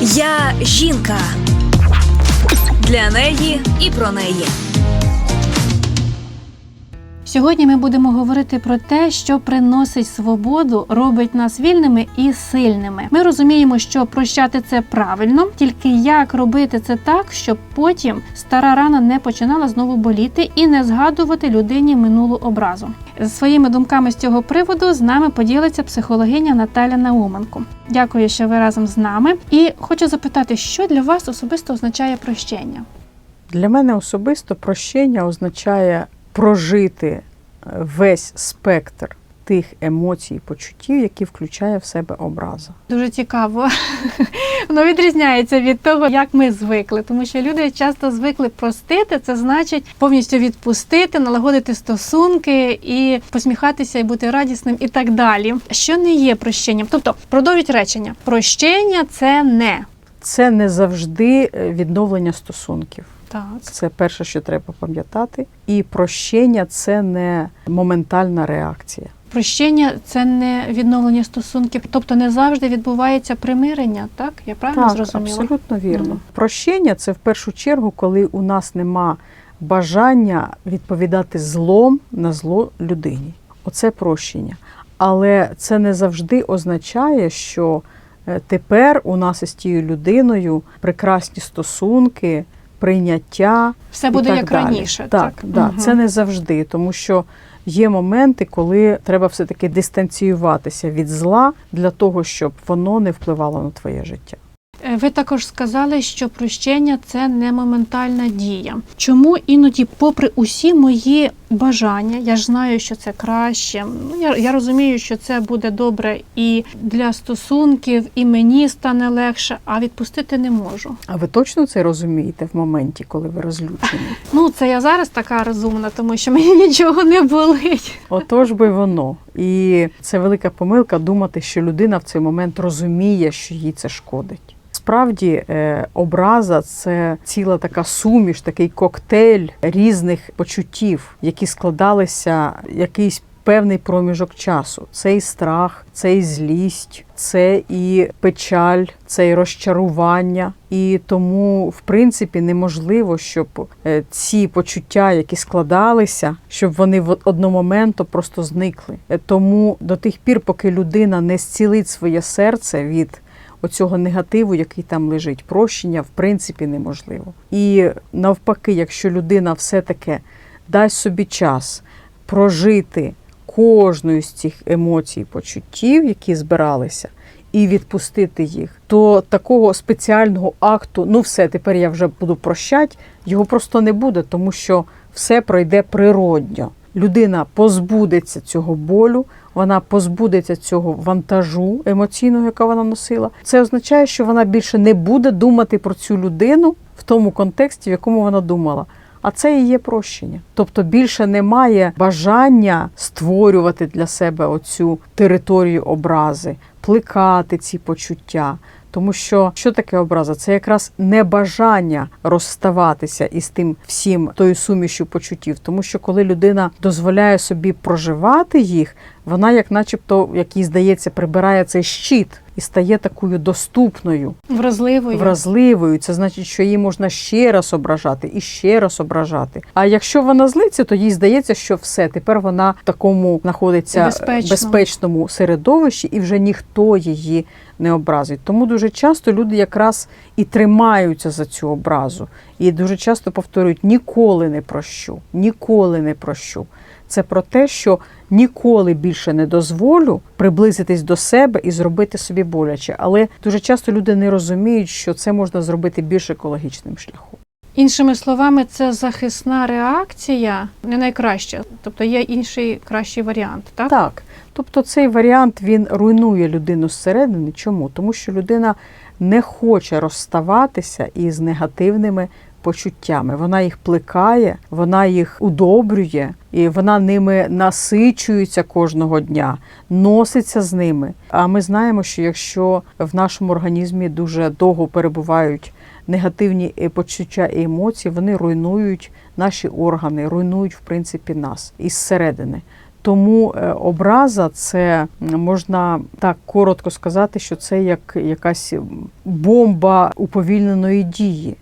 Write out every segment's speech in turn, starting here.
Я жінка. Для неї і про неї. Сьогодні ми будемо говорити про те, що приносить свободу, робить нас вільними і сильними. Ми розуміємо, що прощати це правильно, тільки як робити це так, щоб потім стара рана не починала знову боліти і не згадувати людині минулу образу. З своїми думками з цього приводу з нами поділиться психологиня Наталя Науменко. Дякую, що ви разом з нами. І хочу запитати, що для вас особисто означає прощення? Для мене особисто прощення означає прожити весь спектр тих емоцій і почуттів, які включає в себе образа. Дуже цікаво. Воно відрізняється від того, як ми звикли, тому що люди часто звикли простити, це значить повністю відпустити, налагодити стосунки і посміхатися, і бути радісним, і так далі. Що не є прощенням? Тобто, продовжіть речення: прощення це не Це не завжди відновлення стосунків. Так. Це перше, що треба пам'ятати. І прощення це не моментальна реакція. Прощення це не відновлення стосунків, тобто не завжди відбувається примирення. Так я правильно так, зрозуміла? абсолютно вірно. Мгм. Прощення це в першу чергу, коли у нас нема бажання відповідати злом на зло людині. Оце прощення. Але це не завжди означає, що е, тепер у нас із тією людиною прекрасні стосунки, прийняття. Все і буде так як далі. раніше. Так, Да, Угу. це не завжди, тому що є моменти, коли треба все-таки дистанціюватися від зла для того, щоб воно не впливало на твоє життя. Ви також сказали, що прощення це не моментальна дія. Чому іноді, попри усі мої бажання, я ж знаю, що це краще. Ну я, я розумію, що це буде добре і для стосунків, і мені стане легше, а відпустити не можу. А ви точно це розумієте в моменті, коли ви розлючені? Ну це я зараз така розумна, тому що мені нічого не болить. Отож би воно. І це велика помилка думати, що людина в цей момент розуміє, що їй це шкодить. Справді, е, образа це ціла така суміш, такий коктейль різних почуттів, які складалися якийсь певний проміжок часу. Це і страх, це і злість, це і печаль, це і розчарування. І тому, в принципі, неможливо, щоб е, ці почуття, які складалися, щоб вони в одномоментно просто зникли. Е, Тому до тих пір, поки людина не зцілить своє серце від оцього негативу, який там лежить, прощення в принципі неможливо. І навпаки, якщо людина все-таки дасть собі час прожити кожну з цих емоцій, почуттів, які збиралися, і відпустити їх, то такого спеціального акту, ну все, тепер я вже буду прощати, його просто не буде, тому що все пройде природньо. Людина позбудеться цього болю, вона позбудеться цього вантажу емоційного, яка вона носила. Це означає, що вона більше не буде думати про цю людину в тому контексті, в якому вона думала. А це і є прощення. Тобто більше немає бажання створювати для себе оцю територію образи, плекати ці почуття. Тому що що таке образа? Це якраз небажання розставатися із тим всім тою сумішю почуттів. Тому що коли людина дозволяє собі проживати їх, вона, як начебто, як їй здається, прибирає цей щит і стає такою доступною, Вразливою. вразливою. Це значить, що її можна ще раз ображати і ще раз ображати. А якщо вона злиться, то їй здається, що все тепер вона в такому знаходиться Безпечному. безпечному середовищі, і вже ніхто її не образить. Тому дуже часто люди якраз і тримаються за цю образу, і дуже часто повторюють ніколи не прощу, ніколи не прощу. Це про те, що ніколи більше не дозволю приблизитись до себе і зробити собі боляче. Але дуже часто люди не розуміють, що це можна зробити більш екологічним шляхом. Іншими словами, це захисна реакція не найкраща. Тобто є інший кращий варіант, так? Так, тобто цей варіант він руйнує людину зсередини. Чому? Тому що людина не хоче розставатися із негативними почуттями. Вона їх плекає, вона їх удобрює, і вона ними насичується кожного дня, носиться з ними. А ми знаємо, що якщо в нашому організмі дуже довго перебувають негативні е, почуття і емоції, вони руйнують наші органи, руйнують в принципі нас із середини. Тому е, образа це можна так коротко сказати, що це як якась бомба уповільненої дії,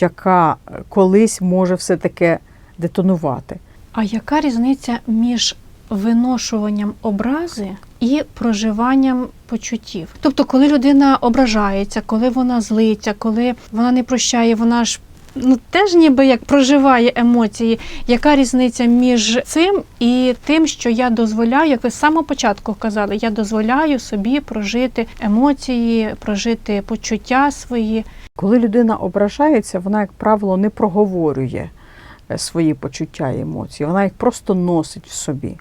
яка колись може все таки детонувати. А яка різниця між виношуванням образи і проживанням почуттів? Тобто, коли людина ображається, коли вона злиться, коли вона не прощає, вона ж ну теж ніби як проживає емоції. Яка різниця між цим і тим, що я дозволяю, як ви з самого початку казали, я дозволяю собі прожити емоції, прожити почуття свої. Коли людина ображається, вона, як правило, не проговорює е, свої почуття і емоції, вона їх просто носить в собі.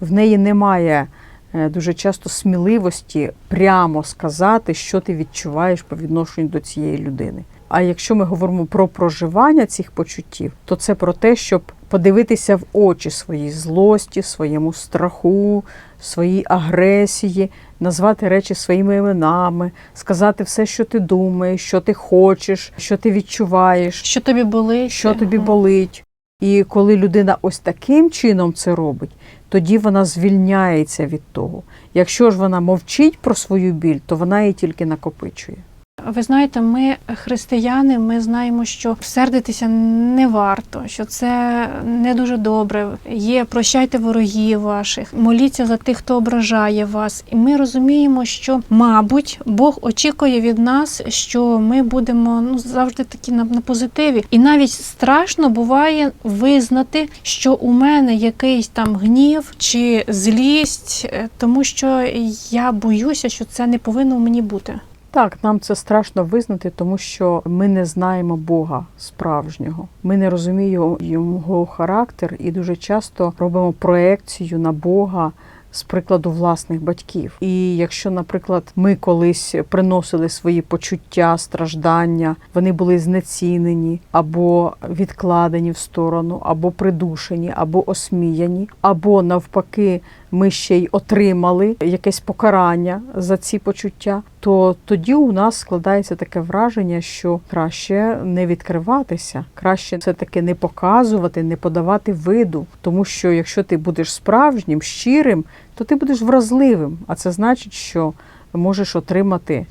В неї немає е, дуже часто сміливості прямо сказати, що ти відчуваєш по відношенню до цієї людини. А якщо ми говоримо про проживання цих почуттів, то це про те, щоб подивитися в очі своїй злості, своєму страху, своїй агресії, назвати речі своїми іменами, сказати все, що ти думаєш, що ти хочеш, що ти відчуваєш, Що тобі болить? що тобі болить. І коли людина ось таким чином це робить, тоді вона звільняється від того. Якщо ж вона мовчить про свою біль, то вона її тільки накопичує. Ви знаєте, ми християни, ми знаємо, що сердитися не варто, що це не дуже добре. Є прощайте ворогів ваших, моліться за тих, хто ображає вас. І ми розуміємо, що, мабуть, Бог очікує від нас, що ми будемо ну завжди такі на, на позитиві. І навіть страшно буває визнати, що у мене якийсь там гнів чи злість, е, тому що я боюся, що це не повинно в мені бути. Так, нам це страшно визнати, тому що ми не знаємо Бога справжнього. Ми не розуміємо його характер і дуже часто робимо проекцію на Бога. З прикладу власних батьків, і якщо, наприклад, ми колись приносили свої почуття, страждання, вони були знецінені або відкладені в сторону, або придушені, або осміяні, або навпаки, ми ще й отримали якесь покарання за ці почуття, то тоді у нас складається таке враження, що краще не відкриватися, краще все таки не показувати, не подавати виду. Тому що якщо ти будеш справжнім, щирим, то ти будеш вразливим. А це значить, що можеш отримати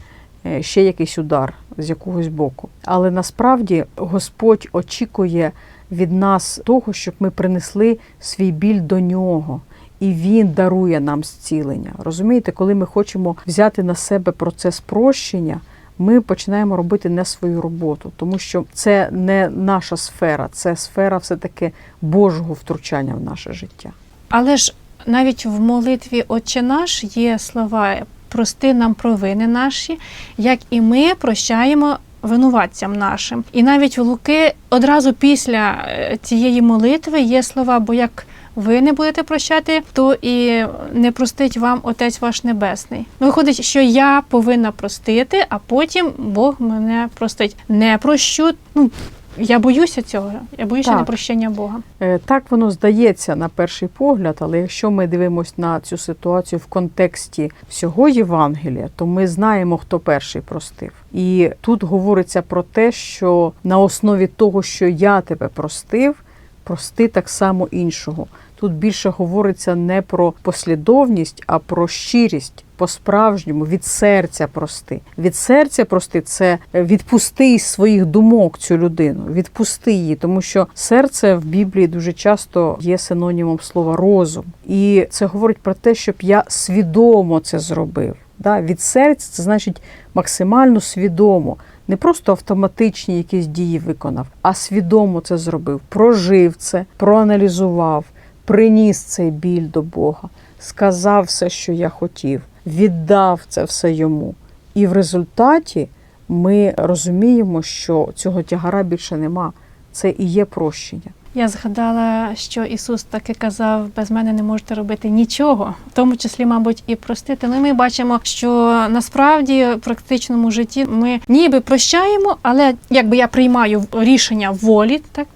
е, ще якийсь удар з якогось боку. Але насправді Господь очікує від нас того, щоб ми принесли свій біль до нього. І він дарує нам зцілення. Розумієте, коли ми хочемо взяти на себе процес прощення, ми починаємо робити не свою роботу, тому що це не наша сфера, це сфера все-таки Божого втручання в наше життя. Але ж навіть в молитві Отче наш є слова прости нам провини наші, як і ми прощаємо винуватцям нашим. І навіть в Луки одразу після е, цієї молитви є слова, бо як ви не будете прощати, то і не простить вам Отець ваш Небесний. Виходить, що я повинна простити, а потім Бог мене простить. Не прощу. Ну я боюся цього. Я боюся Так. непрощення Бога. Е, Так воно здається на перший погляд, але якщо ми дивимося на цю ситуацію в контексті всього Євангелія, то ми знаємо, хто перший простив. І тут говориться про те, що на основі того, що я тебе простив, прости так само іншого. Тут більше говориться не про послідовність, а про щирість. По-справжньому від серця прости. Від серця прости це відпусти із своїх думок цю людину, відпусти її, тому що серце в Біблії дуже часто є синонімом слова розум. І це говорить про те, щоб я свідомо це зробив. Да? Від серця це значить максимально свідомо. Не просто автоматичні якісь дії виконав, а свідомо це зробив, прожив це, проаналізував, приніс цей біль до Бога, сказав все, що я хотів, віддав це все йому. І в результаті ми розуміємо, що цього тягара більше нема. Це і є прощення. Я згадала, що Ісус таки казав, без мене не можете робити нічого, в тому числі, мабуть, і простити. Ну, ми бачимо, що насправді в практичному житті ми ніби прощаємо, але якби я приймаю рішення волі, так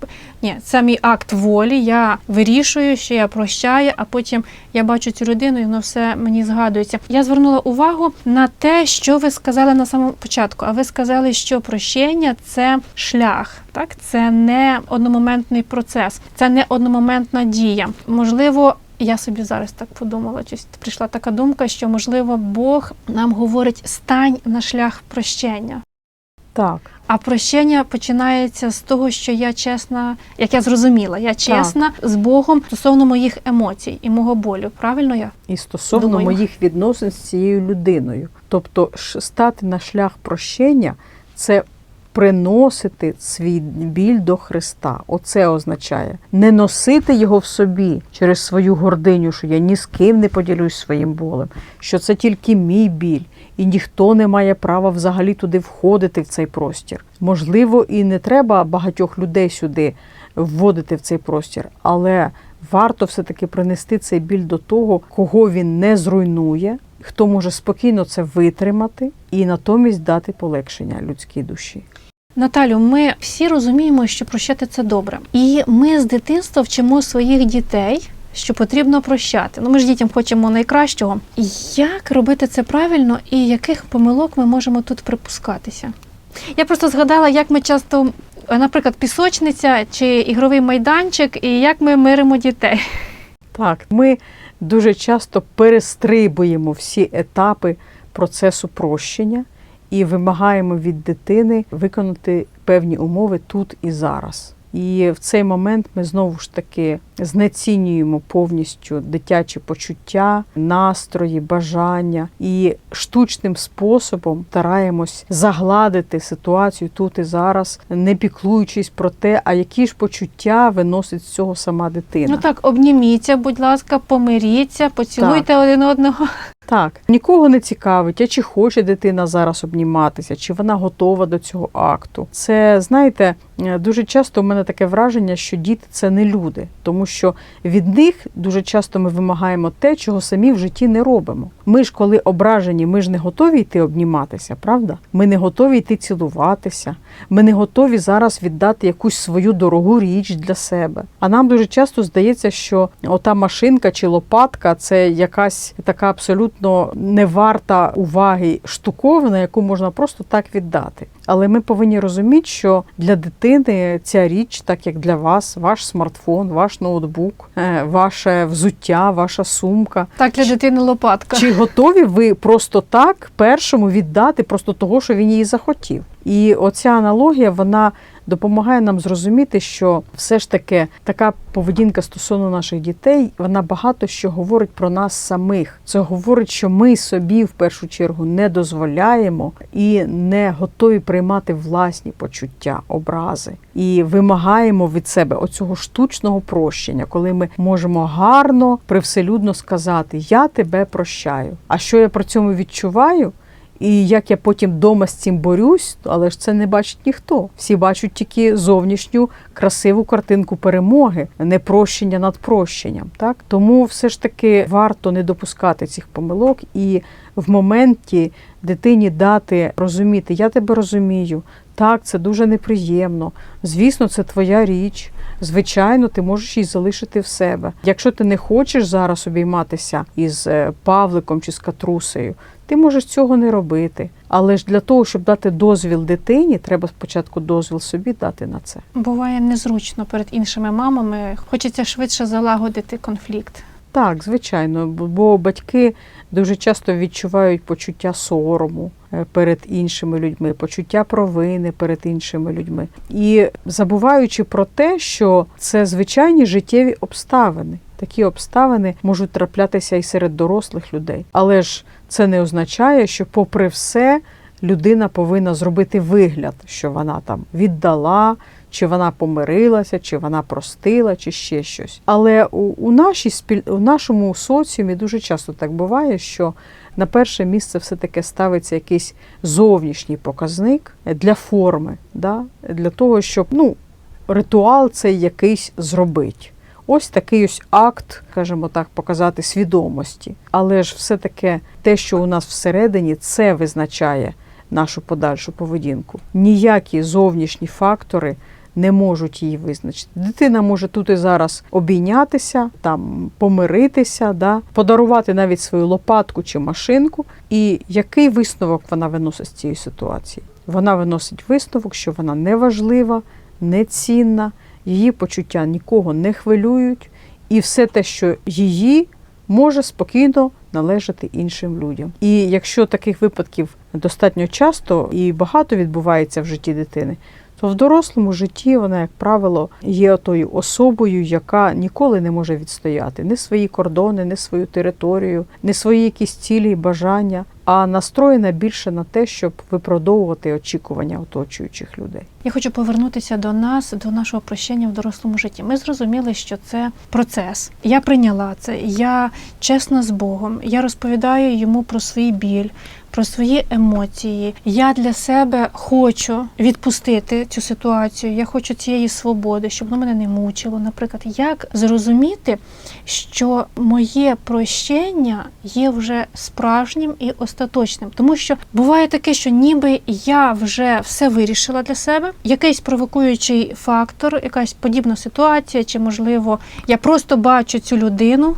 ні, це мій акт волі. Я вирішую, що я прощаю, а потім я бачу цю людину, і воно все мені згадується. Я звернула увагу на те, що ви сказали на самому початку. А ви сказали, що прощення це шлях, так це не одномоментний процес, це не одномоментна дія. Можливо. Я собі зараз так подумала, щось прийшла така думка, що можливо Бог нам говорить стань на шлях прощення. Так, А прощення починається з того, що я чесна, як я зрозуміла, я чесна з Богом стосовно моїх емоцій і мого болю. Правильно я? і стосовно Думаю. моїх відносин з цією людиною. Тобто, стати на шлях прощення це приносити свій біль до Христа. Оце означає не носити його в собі через свою гординю, що я ні з ким не поділюсь своїм болем, що це тільки мій біль, і ніхто не має права взагалі туди входити в цей простір. Можливо, і не треба багатьох людей сюди вводити в цей простір, але варто все-таки принести цей біль до того, кого він не зруйнує, хто може спокійно це витримати і натомість дати полегшення людській душі. Наталю, ми всі розуміємо, що прощати це добре. І ми з дитинства вчимо своїх дітей, що потрібно прощати. Ну, ми ж дітям хочемо найкращого. Як робити це правильно і яких помилок ми можемо тут припускатися? Я просто згадала, як ми часто, наприклад, пісочниця чи ігровий майданчик, і як ми миримо дітей. Так, ми дуже часто перестрибуємо всі етапи процесу прощення і вимагаємо від дитини виконати певні умови тут і зараз. І в цей момент ми знову ж таки знецінюємо повністю дитячі почуття, настрої, бажання і штучним способом стараємось загладити ситуацію тут і зараз, не піклуючись про те, а які ж почуття виносить з цього сама дитина. Ну так, обніміться, будь ласка, помиріться, поцілуйте один одного. Так, нікого не цікавить, а чи хоче дитина зараз обніматися, чи вона готова до цього акту. Це знаєте, е, дуже часто у мене таке враження, що діти це не люди, тому що від них дуже часто ми вимагаємо те, чого самі в житті не робимо. Ми ж, коли ображені, ми ж не готові йти обніматися, правда? Ми не готові йти цілуватися. Ми не готові зараз віддати якусь свою дорогу річ для себе. А нам дуже часто здається, що ота машинка чи лопатка це якась така абсолютно неварта уваги штуковина, яку можна просто так віддати. Але ми повинні розуміти, що для дитини ця річ, так як для вас, ваш смартфон, ваш ноутбук, е, ваше взуття, ваша сумка. Так, для дитини лопатка. Чи готові ви просто так першому віддати просто того, що він її захотів? І оця аналогія вона допомагає нам зрозуміти, що все ж таки така поведінка стосовно наших дітей, вона багато що говорить про нас самих. Це говорить, що ми собі в першу чергу не дозволяємо і не готові приймати власні почуття, образи, і вимагаємо від себе оцього штучного прощення, коли ми можемо гарно привселюдно сказати Я тебе прощаю. А що я при цьому відчуваю? І як я потім вдома з цим борюсь, але ж це не бачить ніхто. Всі бачать тільки зовнішню красиву картинку перемоги, не прощення над прощенням. Так тому все ж таки варто не допускати цих помилок і в моменті дитині дати розуміти, я тебе розумію. Так, це дуже неприємно. Звісно, це твоя річ. Звичайно, ти можеш її залишити в себе. Якщо ти не хочеш зараз обійматися із е, Павликом чи з Катрусею, ти можеш цього не робити. Але ж для того, щоб дати дозвіл дитині, треба спочатку дозвіл собі дати на це. Буває незручно перед іншими мамами. Хочеться швидше залагодити конфлікт. Так, звичайно, бо- батьки дуже часто відчувають почуття сорому е, перед іншими людьми, почуття провини перед іншими людьми. І забуваючи про те, що це звичайні життєві обставини. Такі обставини можуть траплятися і серед дорослих людей. Але ж це не означає, що, попри все, людина повинна зробити вигляд, що вона там віддала, чи вона помирилася, чи вона простила, чи ще щось. Але у, у, нашій спіль... у нашому соціумі дуже часто так буває, що на перше місце все-таки ставиться якийсь зовнішній показник для форми, да? для того, щоб ну, ритуал цей якийсь зробити. Ось такий ось акт, скажімо так, показати свідомості. Але ж все-таки те, що у нас всередині, це визначає нашу подальшу поведінку. Ніякі зовнішні фактори не можуть її визначити. Дитина може тут і зараз обійнятися, там помиритися, да, подарувати навіть свою лопатку чи машинку. І який висновок вона виносить з цієї ситуації? Вона виносить висновок, що вона неважлива, нецінна, її почуття нікого не хвилюють, і все те, що її, може спокійно належати іншим людям. І якщо таких випадків достатньо часто і багато відбувається в житті дитини, то в дорослому житті вона, як правило, є тою особою, яка ніколи не може відстояти ні свої кордони, ні свою територію, ні свої якісь цілі і бажання, а настроєна більше на те, щоб виправдовувати очікування оточуючих людей. Я хочу повернутися до нас, до нашого прощення в дорослому житті. Ми зрозуміли, що це процес. Я прийняла це. Я чесна з Богом. Я розповідаю йому про свій біль, про свої емоції. Я для себе хочу відпустити цю ситуацію. Я хочу цієї свободи, щоб воно мене не мучило. Наприклад, як зрозуміти, що моє прощення є вже справжнім і остаточним, тому що буває таке, що ніби я вже все вирішила для себе, якийсь провокуючий фактор, якась подібна ситуація, чи можливо я просто бачу цю людину,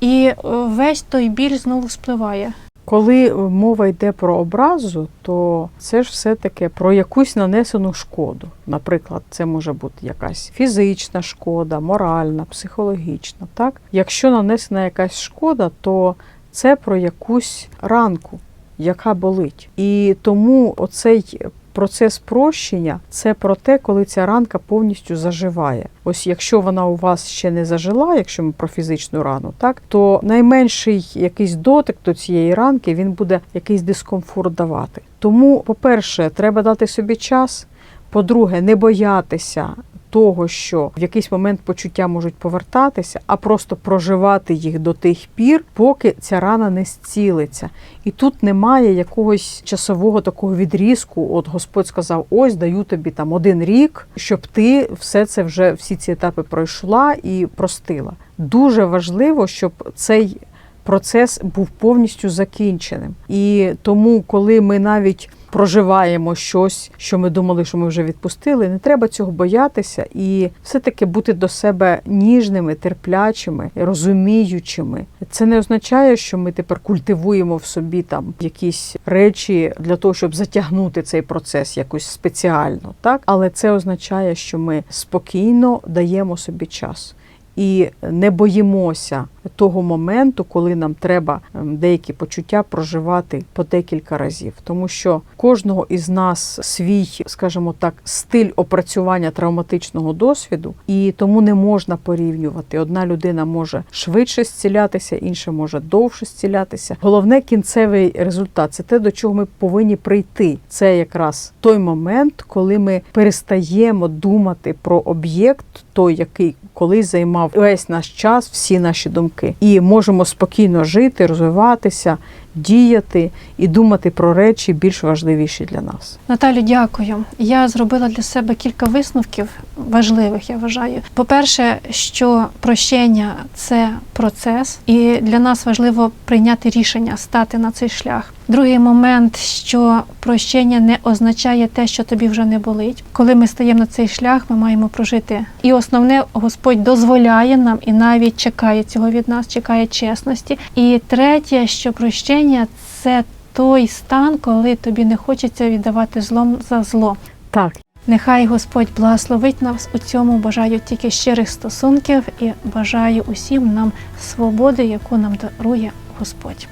і е, весь той біль знову спливає. Коли мова йде про образу, то це ж все-таки про якусь нанесену шкоду. Наприклад, це може бути якась фізична шкода, моральна, психологічна. Так? Якщо нанесена якась шкода, то це про якусь ранку, яка болить. І тому оцей процес прощення це про те, коли ця ранка повністю заживає. Ось якщо вона у вас ще не зажила, якщо ми про фізичну рану, так то найменший якийсь дотик до цієї ранки він буде якийсь дискомфорт давати. Тому, по-перше, треба дати собі час. По-друге, не боятися того, що в якийсь момент почуття можуть повертатися, а просто проживати їх до тих пір, поки ця рана не зцілиться. І тут немає якогось часового такого відрізку. От Господь сказав: ось даю тобі там один рік, щоб ти все це вже всі ці етапи пройшла і простила. Дуже важливо, щоб цей процес був повністю закінченим. І тому, коли ми навіть проживаємо щось, що ми думали, що ми вже відпустили, не треба цього боятися і все-таки бути до себе ніжними, терплячими, розуміючими. Це не означає, що ми тепер культивуємо в собі там якісь речі для того, щоб затягнути цей процес якось спеціально, так але це означає, що ми спокійно даємо собі час. І не боїмося того моменту, коли нам треба ем, деякі почуття проживати по декілька разів, тому що кожного із нас свій, скажімо так, стиль опрацювання травматичного досвіду, і тому не можна порівнювати. Одна людина може швидше зцілятися, інша може довше зцілятися. Головне кінцевий результат це те, до чого ми повинні прийти. Це якраз той момент, коли ми перестаємо думати про об'єкт, той, який колись займав весь наш час, всі наші думки, і можемо спокійно жити, розвиватися, діяти і думати про речі більш важливіші для нас. Наталю, дякую. Я зробила для себе кілька висновків важливих, я вважаю. По-перше, що прощення це процес, і для нас важливо прийняти рішення стати на цей шлях. Другий момент, що прощення не означає те, що тобі вже не болить. Коли ми стаємо на цей шлях, ми маємо прожити. І основне, Господь дозволяє нам і навіть чекає цього від нас, чекає чесності. І третє, що прощення це той стан, коли тобі не хочеться віддавати злом за зло. Так, Нехай Господь благословить нас у цьому. Бажаю тільки щирих стосунків і бажаю усім нам свободи, яку нам дарує Господь.